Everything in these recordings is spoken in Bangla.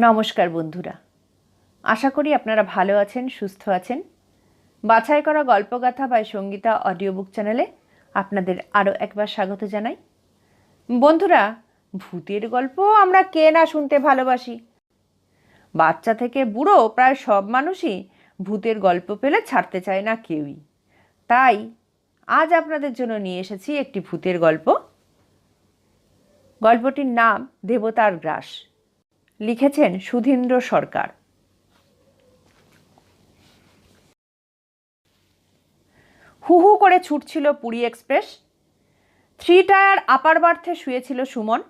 নমস্কার বন্ধুরা। আশা করি আপনারা ভালো আছেন, সুস্থ আছেন। বাছাই করা গল্পগাথা বা সঙ্গীতা অডিও বুক চ্যানেলে আপনাদের আরও একবার স্বাগত জানাই। বন্ধুরা, ভূতের গল্প আমরা কে না শুনতে ভালোবাসি? বাচ্চা থেকে বুড়ো প্রায় সব মানুষই ভূতের গল্প পেলে ছাড়তে চায় না কেউই। তাই আজ আপনাদের জন্য নিয়ে এসেছি একটি ভূতের গল্প। গল্পটির নাম দেবতার গ্রাস। লিখেছেন সুধীন্দ্র সরকার। হু হু করে ছুটছিল Puri express. Three tier upper বার্থে শুয়েছিল সুমন।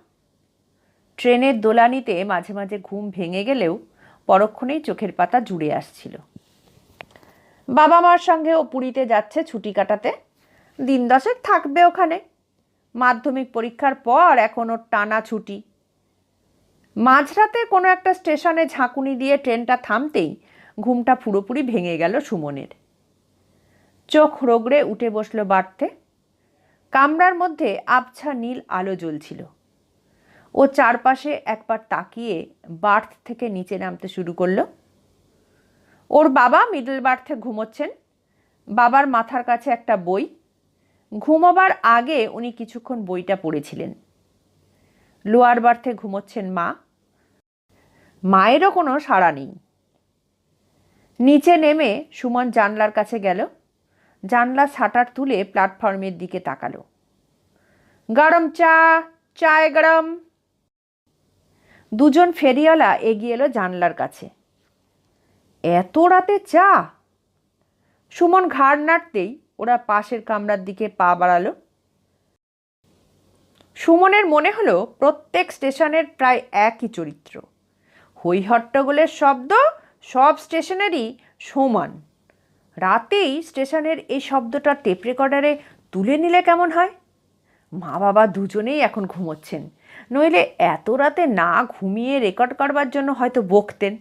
ট্রেনের দোলানিতে মাঝে মাঝে ঘুম ভেঙে গেলেও পরক্ষণেই চোখের পাতা জুড়ে আসছিল। বাবা মার সঙ্গে ও পুরীতে যাচ্ছে ছুটি কাটাতে। দিন দশেক থাকবে ওখানে। মাধ্যমিক পরীক্ষার পর এখন ওর টানা ছুটি। মাঝরাতে কোনো একটা স্টেশনে ঝাঁকুনি দিয়ে ট্রেনটা থামতেই ঘুমটা পুরোপুরি ভেঙে গেল সুমনের। চোখ রোগড়ে উঠে বসল বাড়তে কামরার মধ্যে আবছা নীল আলো জ্বলছিল। ও চারপাশে একবার তাকিয়ে বার্থ থেকে নিচে নামতে শুরু করল। ওর বাবা মিডল বার্থে ঘুমোচ্ছেন। বাবার মাথার কাছে একটা বই। ঘুমোবার আগে উনি কিছুক্ষণ বইটা পড়েছিলেন। লোয়ার বার্থে ঘুমোচ্ছেন মা। মায়েরও কোনো সাড়া নেই। নিচে নেমে সুমন জানলার কাছে গেল। জানলা শাটার তুলে প্ল্যাটফর্মের দিকে তাকালো। গরম চা, চায় গরম। দুজন ফেরিওয়ালা এগিয়ে এলো জানলার কাছে। এত রাতে চা? সুমন ঘাড় নাড়তেই ওরা পাশের কামরার দিকে পা বাড়ালো। সুমনের মনে হলো প্রত্যেক স্টেশনের প্রায় একই চরিত্র। হই হট্টগোলের শব্দ সব স্টেশনেরই সমান। রাতেই স্টেশনের এই শব্দটা টেপ রেকর্ডারে তুলে নিলে কেমন হয়? মা বাবা দুজনেই এখন ঘুমোচ্ছেন, নইলে এত রাতে না ঘুমিয়ে রেকর্ড করবার জন্য হয়তো বকতেন।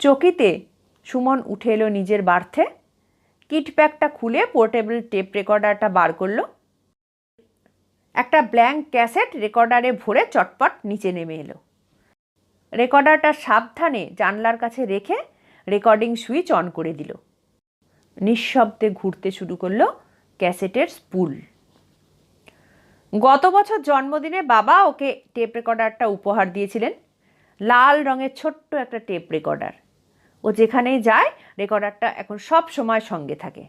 চকিতে সুমন উঠে এলো নিজের বার্থে কিট প্যাকটা খুলে পোর্টেবল টেপ রেকর্ডারটা বার করল। একটা ব্ল্যাঙ্ক ক্যাসেট রেকর্ডারে ভরে চটপট নিচে নেমে এলো। রেকর্ডারটা সাবধানে জানলার কাছে রেখে রেকর্ডিং সুইচ অন করে দিল। নিঃশব্দে ঘুরতে শুরু করল ক্যাসেটের স্পুল। গত বছর জন্মদিনে বাবা ওকে টেপ রেকর্ডারটা উপহার দিয়েছিলেন। লাল রঙের ছোট্ট একটা টেপ রেকর্ডার। ও যেখানেই যায়, রেকর্ডারটা এখন সব সময় সঙ্গে থাকে।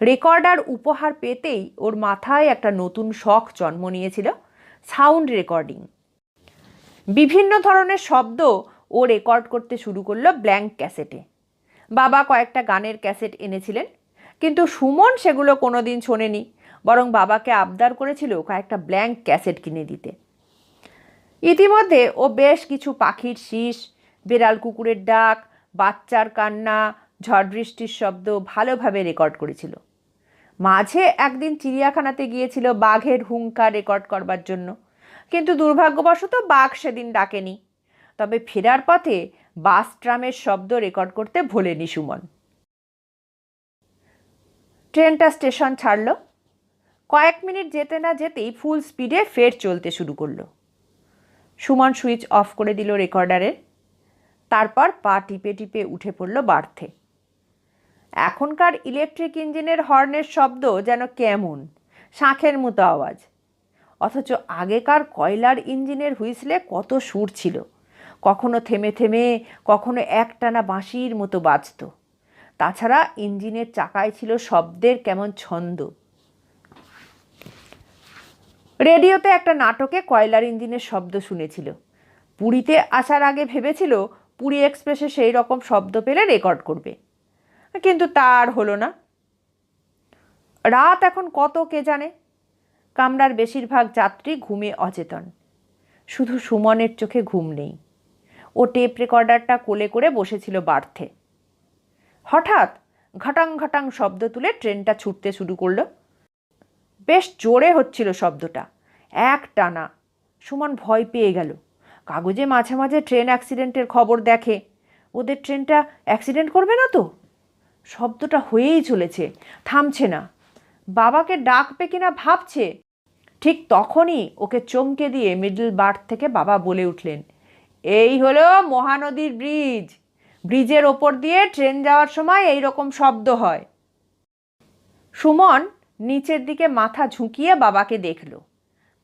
রেকর্ডার উপহার পেতেই ওর মাথায় একটা নতুন শখ জন্ম নিয়েছিল, সাউন্ড রেকর্ডিং। বিভিন্ন ধরনের শব্দ ও রেকর্ড করতে শুরু করল ব্ল্যাঙ্ক ক্যাসেটে। বাবা কয়েকটা গানের ক্যাসেট এনেছিলেন, কিন্তু সুমন সেগুলো কোনো দিন শোনেনি, বরং বাবাকে আবদার করেছিল কয়েকটা ব্ল্যাঙ্ক ক্যাসেট কিনে দিতে। ইতিমধ্যে ও বেশ কিছু পাখির শীষ, বেড়াল কুকুরের ডাক, বাচ্চার কান্না, ঝড় বৃষ্টির শব্দ ভালোভাবে রেকর্ড করেছিল। মাঝে একদিন চিড়িয়াখানাতে গিয়েছিল বাঘের হুঙ্কার রেকর্ড করবার জন্য। কিন্তু দুর্ভাগ্যবশত বাঘ সেদিন ডাকেনি। তবে ফেরার পথে বাস ট্রামের শব্দ রেকর্ড করতে ভোলেনি সুমন। ট্রেনটা স্টেশন ছাড়ল। কয়েক মিনিট যেতে না যেতেই ফুল স্পিডে ফের চলতে শুরু করল। সুমন সুইচ অফ করে দিল রেকর্ডারের। তারপর পা টিপে টিপে উঠে পড়ল বার্থে। এখনকার ইলেকট্রিক ইঞ্জিনের হর্নের শব্দ যেন কেমন, শাঁখের মতো আওয়াজ। অথচ আগেকার কয়লার ইঞ্জিনের হুইসলে কত সুর ছিল। কখনো থেমে থেমে, কখনো একটানা বাঁশির মতো বাজত। তাছাড়া ইঞ্জিনের চাকায় ছিল শব্দের কেমন ছন্দ। রেডিওতে একটা নাটকে কয়লার ইঞ্জিনের শব্দ শুনেছিল। পুরীতে আসার আগে ভেবেছিল পুরী এক্সপ্রেসে সেই রকম শব্দ পেলে রেকর্ড করবে। কিন্তু তার হলো না। রাত এখন কত কে জানে? কামরার বেশিরভাগ যাত্রী ঘুমে অচেতন। শুধু সুমনের চোখে ঘুম নেই। ও টেপ রেকর্ডারটা কোলে করে বসেছিল বার্থে। হঠাৎ ঘটাং ঘটাং শব্দ তুলে ট্রেনটা ছুটতে শুরু করল। বেশ জোরে হচ্ছিল শব্দটা। এক টানা। সুমন ভয় পেয়ে গেল। কাগজে মাঝে মাঝে ট্রেন অ্যাক্সিডেন্টের খবর দেখে। ওদের ট্রেনটা অ্যাক্সিডেন্ট করবে না তো? শব্দটা হয়েই চলেছে, থামছে না। বাবাকে ডাকবে কিনা ভাবছে? ঠিক তখনই ওকে চমকে দিয়ে মিডল বার্থ থেকে বাবা বলে উঠলেন, এই হলো মহানদীর ব্রিজ। ব্রিজের ওপর দিয়ে ট্রেন যাওয়ার সময় এই রকম শব্দ হয়। সুমন নিচের দিকে মাথা ঝুঁকিয়ে বাবাকে দেখল।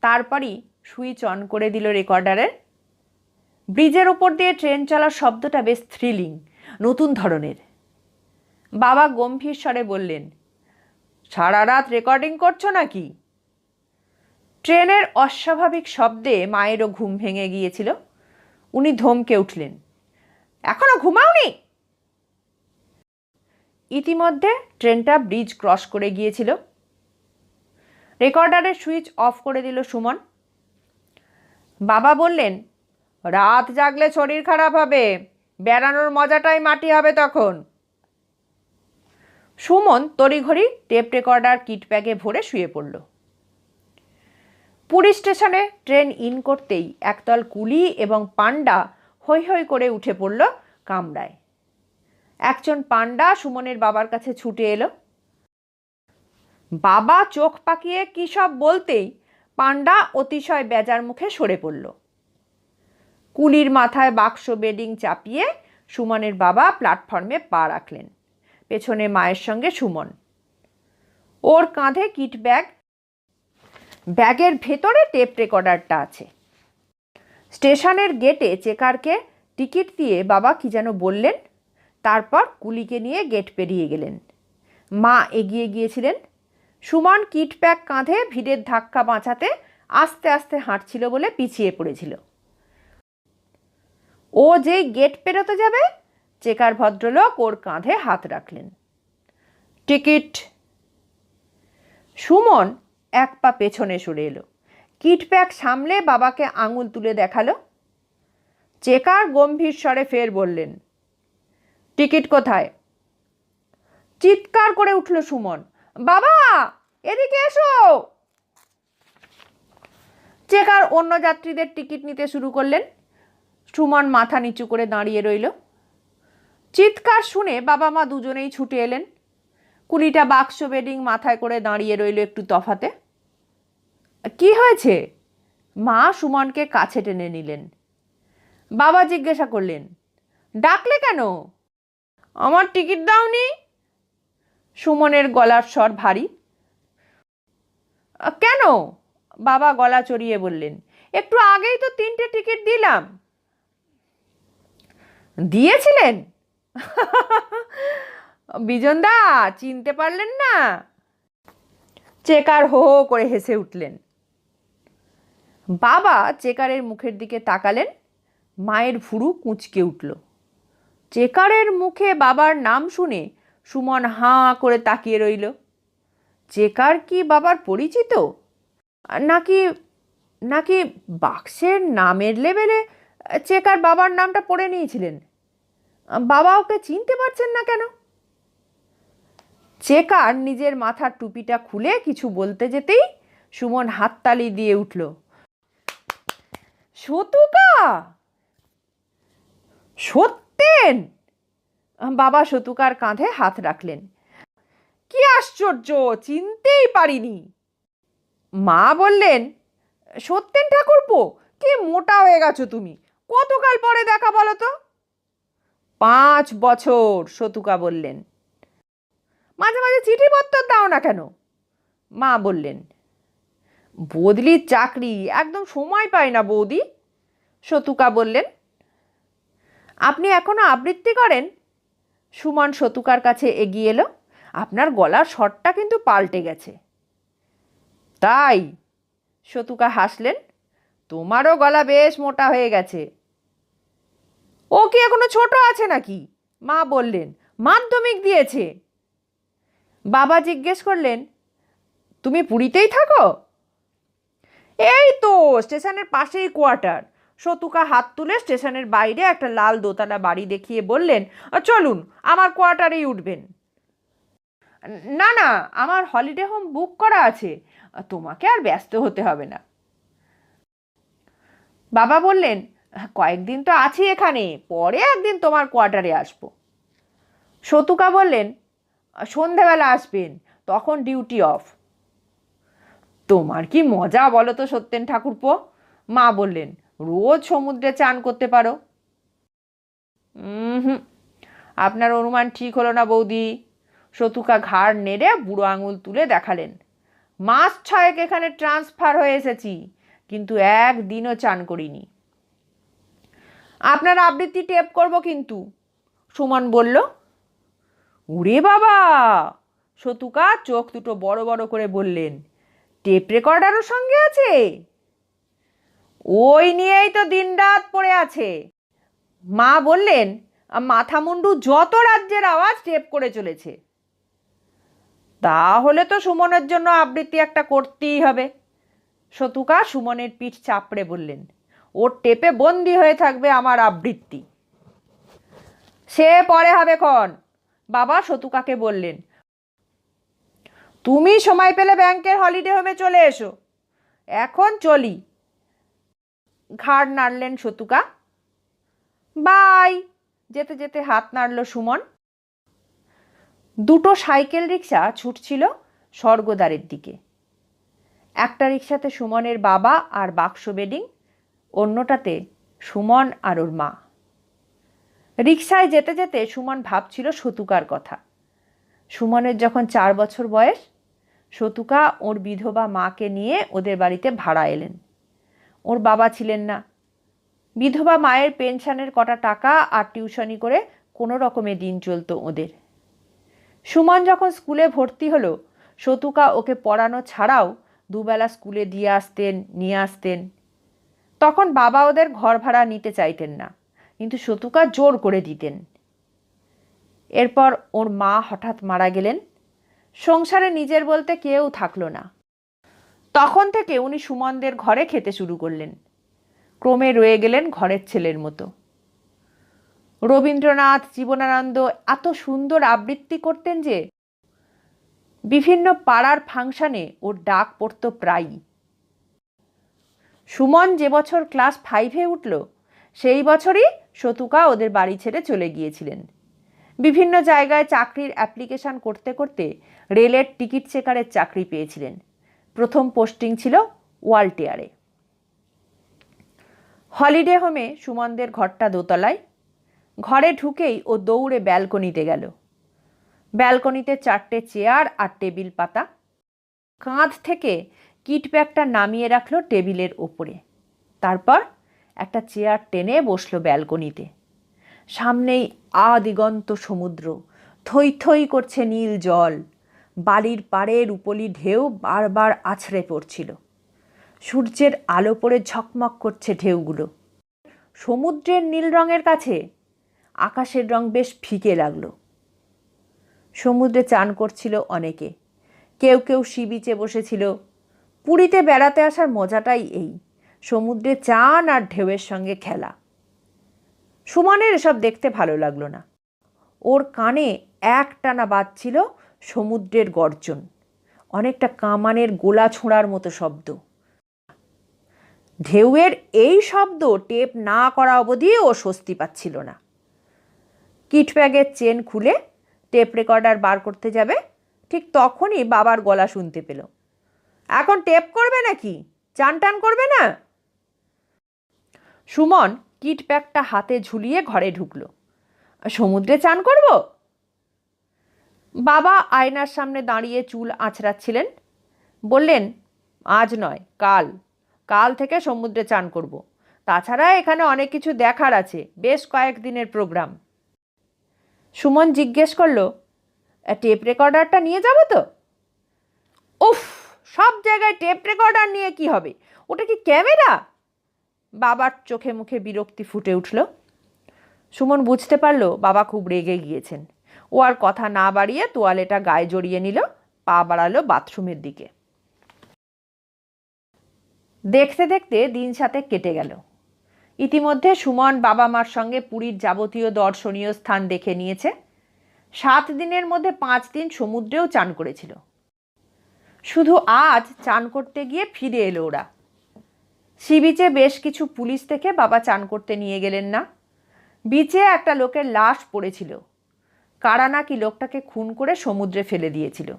তারপরই সুইচ অন করে দিল রেকর্ডারের। ব্রিজের ওপর দিয়ে ট্রেন চলার শব্দটা বেশ থ্রিলিং নতুন ধরনের। বাবা গম্ভীর স্বরে বললেন সারা রাত রেকর্ডিং করছ নাকি? ট্রেনের অস্বাভাবিক শব্দে মায়েরও ঘুম ভেঙে গিয়েছিল। উনি ধমকে উঠলেন, এখনও ঘুমাওনি? ইতিমধ্যে ট্রেনটা ব্রিজ ক্রস করে গিয়েছিল। রেকর্ডারের সুইচ অফ করে দিল সুমন। বাবা বললেন, রাত জাগলে শরীর খারাপ হবে, বেড়ানোর মজাটাই মাটি হবে তখন। সুমন তড়িঘড়ি টেপ রেকর্ডার কিট ব্যাগে ভরে শুয়ে পড়ল। পুরী স্টেশনে ট্রেন ইন করতেই একদল কুলি এবং পান্ডা হৈ হৈ করে উঠে পড়ল কামরায়। একজন পান্ডা সুমনের বাবার কাছে ছুটে এলো। বাবা চোখ পাকিয়ে কী সব বলতেই পান্ডা অতিশয় বেজার মুখে সরে পড়ল। কুলির মাথায় বাক্স বেডিং চাপিয়ে সুমনের বাবা প্ল্যাটফর্মে পা রাখলেন। পেছনে মায়ের সঙ্গে সুমন। ওর কাঁধে কিট ব্যাগ। ব্যাগের ভেতরে টেপ রেকর্ডারটা আছে। স্টেশনের গেটে চেকারকে টিকিট দিয়ে বাবা কি যেন বললেন, তারপর কুলিকে নিয়ে গেট পেরিয়ে গেলেন। মা এগিয়ে গিয়েছিলেন। সুমন কিট প্যাক কাঁধে ভিড়ের ধাক্কা বাঁচাতে আস্তে আস্তে হাঁটছিল বলে পিছিয়ে পড়েছিল। ও যেই গেট পেরোতে যাবে চেকার ভদ্রলোক ওর কাঁধে হাত রাখলেন। টিকিট। সুমন এক পা পেছনে সরে এলো। কিট প্যাক সামলে বাবাকে আঙুল তুলে দেখাল। চেকার গম্ভীর স্বরে ফের বললেন, টিকিট কোথায়? চিৎকার করে উঠল সুমন, বাবা, এদিকে এসো! চেকার অন্য যাত্রীদের টিকিট নিতে শুরু করলেন। সুমন মাথা নিচু করে দাঁড়িয়ে রইল। চিৎকার শুনে বাবা মা দুজনেই ছুটে এলেন। কুড়িটা বাক্স বেডিং মাথায় করে দাঁড়িয়ে রইল একটু তফাতে। কি হয়েছে? মা সুমনকে কাছে টেনে নিলেন। বাবা জিজ্ঞাসা করলেন, ডাকলে কেন? আমার টিকিট দাওনি। সুমনের গলার স্বর ভারী। কেন? বাবা গলা চড়িয়ে বললেন, একটু আগেই তো তিনটে টিকিট দিলাম। দিয়েছিলেন? বিজনদা, চিনতে পারলেন না? চেকার হো হো করে হেসে উঠলেন। বাবা চেকারের মুখের দিকে তাকালেন, মায়ের ভুরু কুঁচকে উঠল। চেকারের মুখে বাবার নাম শুনে সুমন হাঁ করে তাকিয়ে রইল। চেকার কি বাবার পরিচিত? নাকি নাকি বাক্সের নামের লেভেলে চেকার বাবার নামটা পড়ে নিয়েছিলেন? বাবা ওকে চিনতে পারছেন না কেন? চেকার নিজের মাথার টুপিটা খুলে কিছু বলতে যেতেই সুমন হাততালি দিয়ে উঠল। সতুকা! সত্যেন! বাবা সতুকার কাঁধে হাত রাখলেন। কি আশ্চর্য! চিনতেই পারিনি। মা বললেন, সত্যেন ঠাকুরপো, কি মোটা হয়ে গেছো তুমি? কতকাল পরে দেখা বলো তো? পাঁচ বছর সতুকা বললেন। মাঝে মাঝে চিঠিপত্র দাও না কেন? মা বললেন, বদলির চাকরি, একদম সময় পায় না বৌদি। সতুকা বললেন, আপনি এখনও আবৃত্তি করেন? সুমন সতুকার কাছে এগিয়ে এলো। আপনার গলার স্বরটা কিন্তু পাল্টে গেছে। তাই সতুকা হাসলেন, তোমারও গলা বেশ মোটা হয়ে গেছে। ও কি এখনও ছোট আছে নাকি? মা বললেন, মাধ্যমিক দিয়েছে। বাবা জিজ্ঞেস করলেন, তুমি পুরীতেই থাকো? এই তো, স্টেশনের পাশেই কোয়ার্টার। সতুকা হাত তুলে স্টেশনের বাইরে একটা লাল দোতলা বাড়ি দেখিয়ে বললেন, চলুন, আমার কোয়ার্টারেই উঠবেন। না না, আমার হলিডে হোম বুক করা আছে, তোমাকে আর ব্যস্ত হতে হবে না। বাবা বললেন কয়েকদিন তো আছি এখানে পরে একদিন তোমার কোয়ার্টারে আসব। সতুকা বললেন, সন্ধেবেলা আসবেন, তখন ডিউটি অফ তোমার কি মজা বলো তো সত্যেন ঠাকুরপো? মা বললেন, রোজ সমুদ্রে চান করতে পারো। হুম, আপনার অনুমান ঠিক হলো না বৌদি। শতুকা ঘাড় নেড়ে বুড়ো আঙুল তুলে দেখালেন, মাস ছয়েক এখানে ট্রান্সফার হয়ে এসেছি, কিন্তু একদিনও চান করিনি। আপনার আবৃত্তি টেপ করব কিন্তু। সুমন বলল উরে বাবা! শতুকা চোখ দুটো বড় বড় করে বললেন টেপ রেকর্ডারও সঙ্গে আছে? ওই নিয়েই তো দিনরাত পড়ে আছে। মা বললেন, মাথা মুন্ডু যত রাজ্যের আওয়াজ টেপ করে চলেছে। তাহলে তো সুমনের জন্য আবৃত্তি একটা করতেই হবে। শতুকা সুমনের পিঠ চাপড়ে বললেন ওর টেপে বন্দি হয়ে থাকবে আমার আবৃত্তি। সে পরে হবে ক্ষণ বাবা শতুকাকে বললেন? তুমি সময় পেলে ব্যাংকের হলিডে হোমে চলে এসো। এখন চলি। ঘাড় নাড়লেন শতুকা বাই। যেতে যেতে হাত নাড়ল সুমন। দুটো সাইকেল রিক্সা ছুটছিল স্বর্গদ্বারের দিকে। একটা রিক্সাতে সুমনের বাবা আর বাক্স বেডিং। অন্যটাতে সুমন আর ওর মা। রিক্সায় যেতে যেতে সুমন ভাবছিল সতুকার কথা। সুমনের যখন চার বছর বয়স শতুকা ওর বিধবা মাকে নিয়ে ওদের বাড়িতে ভাড়া এলেন। ওর বাবা ছিলেন না। বিধবা মায়ের পেনশনের কটা টাকা আর টিউশনি করে কোনো রকমে দিন চলত ওদের। সুমন যখন স্কুলে ভর্তি হলো, সতুকা ওকে পড়ানো ছাড়াও দুবেলা স্কুলে দিয়ে আসতেন, নিয়ে আসতেন। তখন বাবা ওদের ঘর ভাড়া নিতে চাইতেন না। কিন্তু শতুকা জোর করে দিতেন। এরপর ওর মা হঠাৎ মারা গেলেন। সংসারে নিজের বলতে কেউ থাকল না। তখন থেকে উনি সুমনদের ঘরে খেতে শুরু করলেন। ক্রমে রয়ে গেলেন ঘরের ছেলের মতো। রবীন্দ্রনাথ, জীবনানন্দ এত সুন্দর আবৃত্তি করতেন যে, বিভিন্ন পাড়ার ফাংশনে ওর ডাক পড়তো প্রায়ই। সুমন যে বছর ক্লাস ফাইভে উঠল, সেই বছরই শতুকা ওদের বাড়ি ছেড়ে চলে গিয়েছিলেন। বিভিন্ন জায়গায় চাকরির অ্যাপ্লিকেশন করতে করতে রেলের টিকিট চেকারের চাকরি পেয়েছিলেন। প্রথম পোস্টিং ছিল ওয়ালটেয়ারে। হলিডে হোমে সুমনদের ঘরটা দোতলায়। ঘরে ঢুকেই ও দৌড়ে ব্যালকনিতে গেল। ব্যালকনিতে চারটে চেয়ার আর টেবিল পাতা। কাঁধ থেকে কিট ব্যাগটা নামিয়ে রাখল টেবিলের ওপরে তারপর একটা চেয়ার টেনে বসল ব্যালকনিতে। সামনেই আদিগন্ত সমুদ্র। থই থই করছে নীল জল। বালির পাড়ের উপলি ঢেউ বারবার আছড়ে পড়ছিল। সূর্যের আলো পড়ে ঝকমক করছে ঢেউগুলো। সমুদ্রের নীল রঙের কাছে আকাশের রং বেশ ফিকে লাগল। সমুদ্রে চান করছিল অনেকে। কেউ কেউ সি বিচে বসেছিল। পুরীতে বেড়াতে আসার মজাটাই এই। সমুদ্রে চান আর ঢেউয়ের সঙ্গে খেলা। সুমনের এসব দেখতে ভালো লাগল না। ওর কানে একটানা বাজছিল সমুদ্রের গর্জন। অনেকটা কামানের গোলা ছোঁড়ার মতো শব্দ। ঢেউয়ের এই শব্দ টেপ না করা অবধি ও স্বস্তি পাচ্ছিল না। কিট ব্যাগের চেন খুলে টেপ রেকর্ডার বার করতে যাবে, ঠিক তখনই বাবার গলা শুনতে পেল। এখন টেপ করবে নাকি? চান টান করবে না? সুমন কিট ব্যাগটা হাতে ঝুলিয়ে ঘরে ঢুকলো। সমুদ্রে চান করব? বাবা আয়নার সামনে দাঁড়িয়ে চুল আঁচড়াচ্ছিলেন। বললেন, আজ নয়, কাল। কাল থেকে সমুদ্রে চান করব। তাছাড়া এখানে অনেক কিছু দেখার আছে। বেশ কয়েক দিনের প্রোগ্রাম। সুমন জিজ্ঞেস করল, টেপ রেকর্ডারটা নিয়ে যাব তো? উফ সব জায়গায় টেপ রেকর্ডার নিয়ে কি হবে? ওটা কি ক্যামেরা বাবার চোখে মুখে বিরক্তি ফুটে উঠল। সুমন বুঝতে পারল বাবা খুব রেগে গিয়েছেন। ও আর কথা না বাড়িয়ে তোয়ালেটা গায়ে জড়িয়ে নিল, পা বাড়ালো বাথরুমের দিকে। দেখতে দেখতে দিন সাথে কেটে গেল। ইতিমধ্যে সুমন বাবা মার সঙ্গে পুরীর যাবতীয় দর্শনীয় স্থান দেখে নিয়েছে। সাত দিনের মধ্যে পাঁচ দিন সমুদ্রেও চান করেছিল। শুধু আজ চান করতে গিয়ে ফিরে এলো ওরা। সি বিচে বেশ কিছু পুলিশ থেকে বাবা চান করতে নিয়ে গেলেন না। বিচে একটা লোকের লাশ পড়েছিল। কারা নাকি লোকটাকে খুন করে সমুদ্রে ফেলে দিয়েছিল।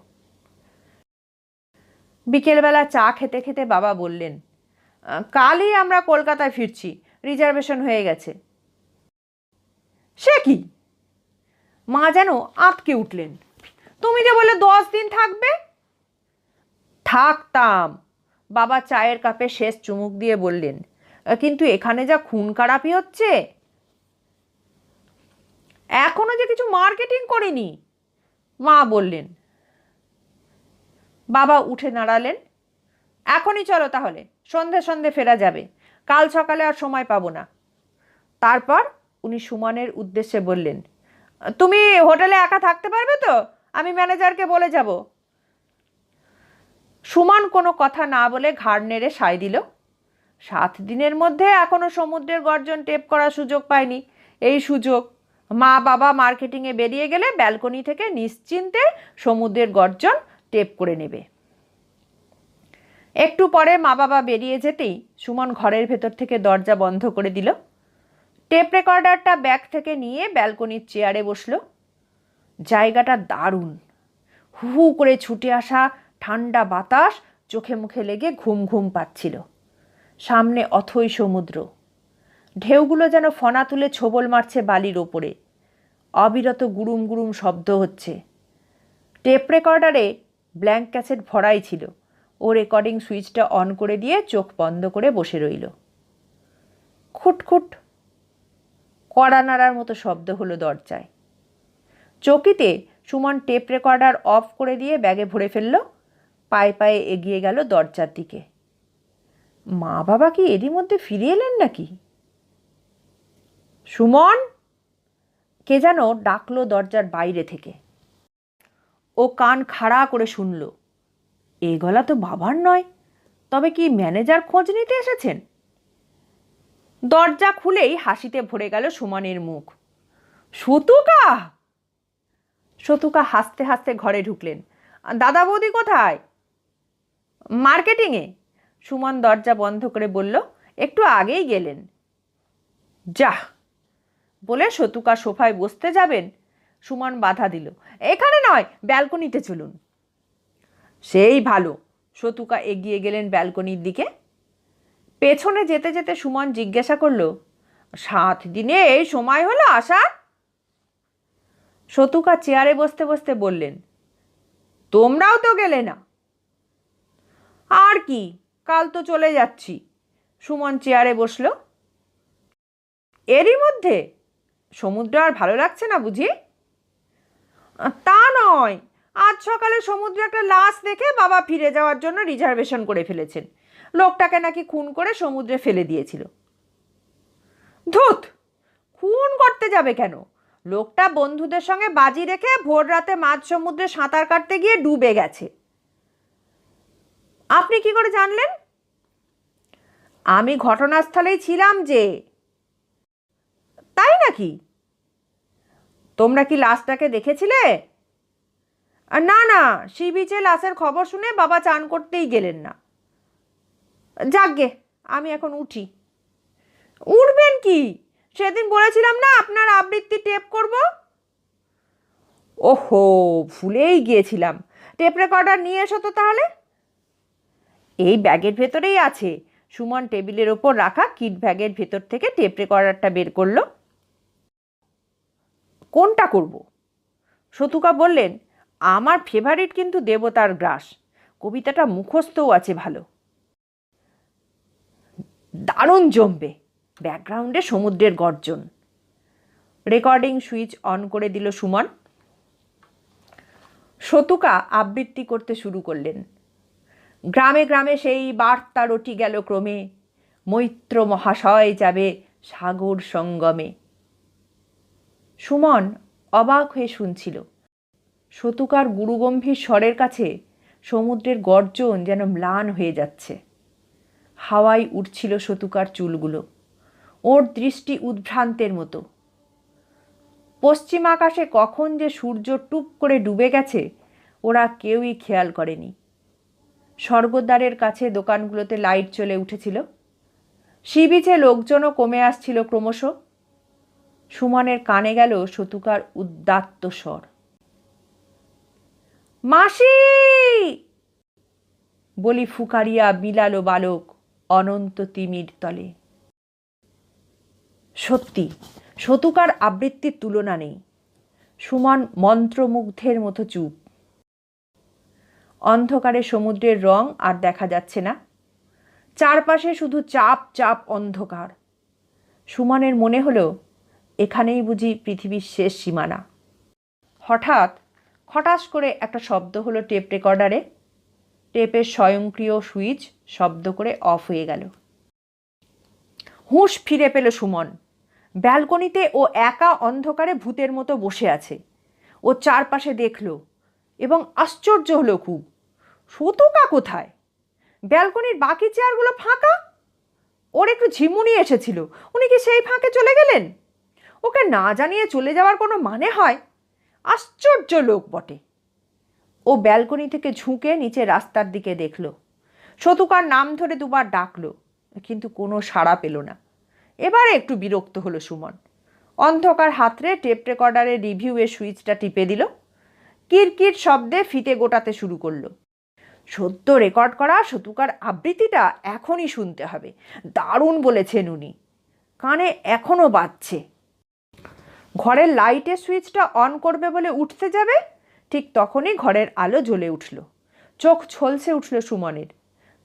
বিকেলবেলা চা খেতে খেতে বাবা বললেন, কালই আমরা কলকাতায় ফিরছি, রিজার্ভেশন হয়ে গেছে। সে কি? মা যেন আটকে উঠলেন। তুমি যে বলে দশ দিন থাকবে থাকতাম। বাবা চায়ের কাপে শেষ চুমুক দিয়ে বললেন কিন্তু এখানে যা খুন খারাপি হচ্ছে? এখনও যে কিছু মার্কেটিং করিনি? মা বললেন। বাবা উঠে দাঁড়ালেন। এখনই চলো তাহলে, সন্ধে সন্ধে ফেরা যাবে। কাল সকালে আর সময় পাবো না। তারপর উনি সুমনের উদ্দেশ্যে বললেন তুমি হোটেলে একা থাকতে পারবে তো? আমি ম্যানেজারকে বলে যাব। সুমন কোনো কথা না বলে ঘাড় নেড়ে সায় দিল। সাত দিনের মধ্যে এখনও সমুদ্রের গর্জন টেপ করার সুযোগ পায়নি। এই সুযোগ মা বাবা মার্কেটিংয়ে বেরিয়ে গেলে ব্যালকনি থেকে নিশ্চিন্তে সমুদ্রের গর্জন টেপ করে নেবে। একটু পরে মা বাবা বেরিয়ে যেতেই সুমন ঘরের ভেতর থেকে দরজা বন্ধ করে দিল। টেপ রেকর্ডারটা ব্যাগ থেকে নিয়ে ব্যালকনির চেয়ারে বসল। জায়গাটা দারুণ। হু হু করে ছুটে আসা ঠান্ডা বাতাস চোখে মুখে লেগে ঘুম ঘুম পাচ্ছিল। সামনে অথই সমুদ্র। ঢেউগুলো যেন ফনা তুলে ছোবল মারছে বালির ওপরে। অবিরত গুরুম গুরুম শব্দ হচ্ছে। টেপ রেকর্ডারে ব্ল্যাঙ্ক ক্যাসেট ভরাই ছিল। ও রেকর্ডিং সুইচটা অন করে দিয়ে চোখ বন্ধ করে বসে রইল। খুটখুট কড়া নাড়ার মতো শব্দ হলো দরজায়। চকিতে সুমন টেপ রেকর্ডার অফ করে দিয়ে ব্যাগে ভরে ফেলল। পায়ে পায়ে এগিয়ে গেল দরজার দিকে। মা বাবা কি এরই মধ্যে ফিরে এলেন নাকি? সুমন? কে যেন ডাকলো দরজার বাইরে থেকে। ও কান খাড়া করে শুনল, এ গলা তো বাবার নয়, তবে কি ম্যানেজার খোঁজ নিতে এসেছেন? দরজা খুলেই হাসিতে ভরে গেল সুমনের মুখ। সতুকা? সতুকা হাসতে হাসতে ঘরে ঢুকলেন। দাদা বৌদি কোথায়? মার্কেটিংয়ে? সুমন দরজা বন্ধ করে বলল, একটু আগেই গেলেন। যা বলে সতুকা সোফায় বসতে যাবেন? সুমন বাধা দিল, এখানে নয়, ব্যালকনিতে চলুন। সেই ভালো। সতুকা এগিয়ে গেলেন ব্যালকনির দিকে। পেছনে যেতে যেতে সুমন জিজ্ঞাসা করল, সাত দিনে এই সময় হলো আসার সতুকা চেয়ারে বসতে বসতে বললেন, তোমরাও তো গেলে না। আর কি? কাল তো চলে যাচ্ছি। সুমন চেয়ারে বসল। এরই মধ্যে? সমুদ্র আর ভালো লাগছে না বুঝি? তা নয়। আজ সকালে সমুদ্রে একটা লাশ দেখে বাবা ফিরে যাওয়ার জন্য রিজার্ভেশন করে ফেলেছেন। লোকটাকে নাকি খুন করে সমুদ্রে ফেলে দিয়েছিল। ধুত! খুন করতে যাবে কেন? লোকটা বন্ধুদের সঙ্গে বাজি রেখে ভোর রাতে মাঝ সমুদ্রে সাঁতার কাটতে গিয়ে ডুবে গেছে। আপনি কি করে জানলেন? আমি ঘটনাস্থলেই ছিলাম যে। তাই নাকি? তোমরা কি লাশটাকে দেখেছিলে? না না, সি বিচে লাশের খবর শুনে বাবা চান করতেই গেলেন না। যাকগে আমি এখন উঠি। উঠবেন কি? সেদিন বলেছিলাম না আপনার আবৃত্তি টেপ করব? ওহো, ভুলেই গিয়েছিলাম। টেপ রেকর্ডার নিয়ে এসো তো তাহলে। এই ব্যাগের ভেতরেই আছে। সুমন টেবিলের ওপর রাখা কিট ব্যাগের ভেতর থেকে টেপ রেকর্ডারটা বের করল। কোনটা করব? শতুকা বললেন, আমার ফেভারিট কিন্তু দেবতার গ্রাস। কবিতাটা মুখস্থও আছে ভালো। দারুণ জমবে। ব্যাকগ্রাউন্ডে সমুদ্রের গর্জন। রেকর্ডিং সুইচ অন করে দিল সুমন। শতুকা আবৃত্তি করতে শুরু করলেন। গ্রামে গ্রামে সেই বার্তা রটি গেল ক্রমে, মৈত্র মহাশয় যাবে সাগর সঙ্গমে। সুমন অবাক হয়ে শুনছিল, শতুকার গুরুগম্ভীর স্বরের কাছে সমুদ্রের গর্জন যেন ম্লান হয়ে যাচ্ছে। হাওয়ায় উঠছিল শতুকার চুলগুলো, ওর দৃষ্টি উদ্ভ্রান্তের মতো। পশ্চিম আকাশে কখন যে সূর্য টুপ করে ডুবে গেছে, ওরা কেউই খেয়াল করেনি। স্বর্গদ্বারের কাছে দোকানগুলোতে লাইট চলে উঠেছিল। সি বিচে লোকজনও কমে আসছিল ক্রমশ। সুমনের কানে গেল শতুকার উদ্দাত্ত স্বর। মাসি! বলি ফুকারিয়া বিলালো বালক অনন্ত তিমির তলে। সত্যি, শতুকার আবৃত্তির তুলনা নেই। সুমন মন্ত্রমুগ্ধের মতো চুপ। অন্ধকারে সমুদ্রের রং আর দেখা যাচ্ছে না। চারপাশে শুধু চাপ চাপ, অন্ধকার। সুমনের মনে হলো, এখানেই বুঝি পৃথিবীর শেষ সীমানা। হঠাৎ হঠাৎ করে একটা শব্দ হলো টেপ রেকর্ডারে। টেপের স্বয়ংক্রিয় সুইচ শব্দ করে অফ হয়ে গেল। হুঁশ ফিরে পেল সুমন। ব্যালকনিতে ও একা অন্ধকারে ভূতের মতো বসে আছে। ও চারপাশে দেখল এবং আশ্চর্য হলো খুব। সুতোকা কোথায়? ব্যালকনির বাকি চেয়ারগুলো ফাঁকা? ওর একটু ঝিমুনি এসেছিল। উনি কি সেই ফাঁকে চলে গেলেন? ওকে না জানিয়ে চলে যাওয়ার কোনো মানে হয়? আশ্চর্য লোক বটে। ও ব্যালকনি থেকে ঝুঁকে নিচে রাস্তার দিকে দেখল। শতুকার নাম ধরে দুবার ডাকলো, কিন্তু কোনো সাড়া পেল না। এবারে একটু বিরক্ত হলো সুমন। অন্ধকার হাতরে টেপ রেকর্ডারের রিভিউয়ের সুইচটা টিপে দিল। কিরকির শব্দে ফিতে গোটাতে শুরু করল। সদ্য রেকর্ড করা শতুকার আবৃত্তিটা এখনই শুনতে হবে। দারুণ বলেছেন উনি। কানে এখনও বাজছে। ঘরের লাইটের সুইচটা অন করবে বলে উঠতে যাবে? ঠিক তখনই ঘরের আলো জ্বলে উঠল। চোখ ছলসে উঠল সুমনের।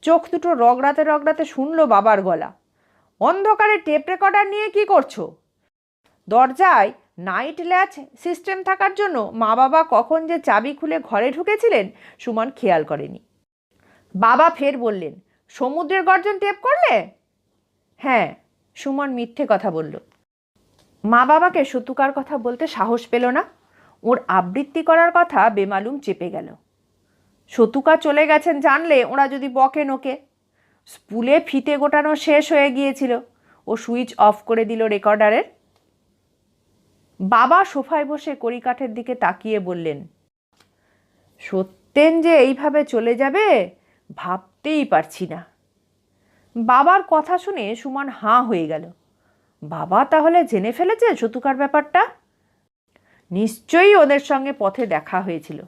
চোখ দুটো রগড়াতে রগড়াতে শুনল বাবার গলা। অন্ধকারে টেপ রেকর্ডার নিয়ে কি করছ? দরজায় নাইট ল্যাচ সিস্টেম থাকার জন্য মা বাবা কখন যে চাবি খুলে ঘরে ঢুকেছিলেন সুমন খেয়াল করেনি। বাবা ফের বললেন, সমুদ্রের গর্জন টেপ করলে? হ্যাঁ সুমন মিথ্যে কথা বলল। মা বাবাকে শতুকার কথা বলতে সাহস পেল না। ওর আবৃত্তি করার কথা বেমালুম চেপে গেল। সতুকা চলে গেছেন জানলে ওরা যদি বকে নোকে। স্পুলে ফিতে গোটানো শেষ হয়ে গিয়েছিল। ও সুইচ অফ করে দিল রেকর্ডারের। বাবা সোফায় বসে কড়িকাঠের দিকে তাকিয়ে বললেন, সত্যেন যে এইভাবে চলে যাবে ভাবতেই পারছি না। বাবার কথা শুনে সুমন হাঁ হয়ে গেল। বাবা তাহলে জেনে ফেলেছে শতুকার ব্যাপারটা? নিশ্চয়ই ওদের সঙ্গে পথে দেখা হয়েছিল।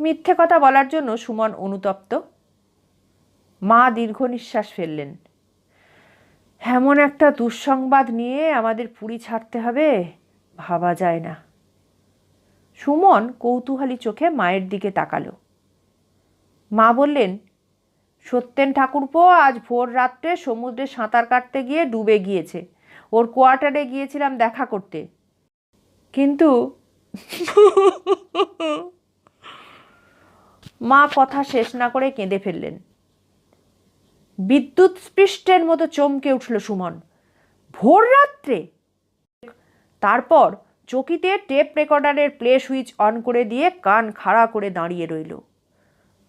মিথ্যে কথা বলার জন্য সুমন অনুতপ্ত। মা দীর্ঘ নিঃশ্বাস ফেললেন। এমন একটা দুঃসংবাদ নিয়ে আমাদের পুরী ছাড়তে হবে? ভাবা যায় না। সুমন কৌতূহলী চোখে মায়ের দিকে তাকালো। মা বললেন সত্যেন ঠাকুরপো আজ ভোর রাত্রে সমুদ্রে সাঁতার কাটতে গিয়ে ডুবে গিয়েছে। ওর কোয়ার্টারে গিয়েছিলাম দেখা করতে। কিন্তু মা কথা শেষ না করে কেঁদে ফেললেন। বিদ্যুৎ স্পৃষ্টের মতো চমকে উঠল সুমন। ভোর রাত্রে? তারপর চকিতে টেপ রেকর্ডারের প্লে সুইচ অন করে দিয়ে কান খাড়া করে দাঁড়িয়ে রইল।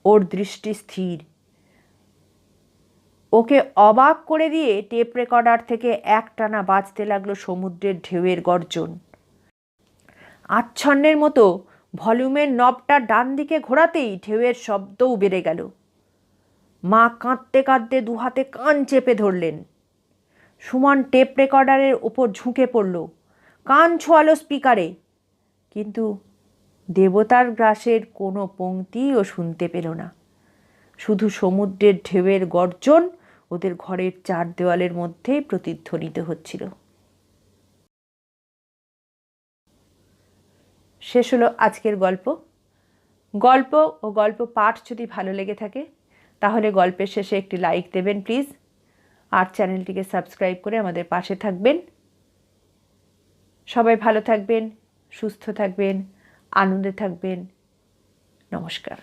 ওর দৃষ্টি স্থির। ওকে অবাক করে দিয়ে টেপ রেকর্ডার থেকে একটানা বাজতে লাগল সমুদ্রের ঢেউয়ের গর্জন। আচ্ছন্নের মতো ভলিউমের নবটা ডান দিকে ঘোরাতেই ঢেউয়ের শব্দও বেড়ে গেল। মা কাঁদতে কাঁদতে দুহাতে কান চেপে ধরলেন। সুমন টেপ রেকর্ডারের ওপর ঝুঁকে পড়ল, কান ছোয়ালো স্পিকারে। কিন্তু দেবতার গ্রাসের কোনো পংক্তিও শুনতে পেল না। শুধু সমুদ্রের ঢেউয়ের গর্জন ওদের ঘরের চার দেওয়ালের মধ্যেই প্রতিধ্বনিত হচ্ছিল। শেষ হলো আজকের গল্প। গল্প ও গল্প পাঠ যদি ভালো লেগে থাকে, তাহলে গল্পের শেষে একটি লাইক দেবেন প্লিজ আর চ্যানেলটিকে সাবস্ক্রাইব করে আমাদের পাশে থাকবেন। সবাই ভালো থাকবেন, সুস্থ থাকবেন, আনন্দে থাকবেন। নমস্কার।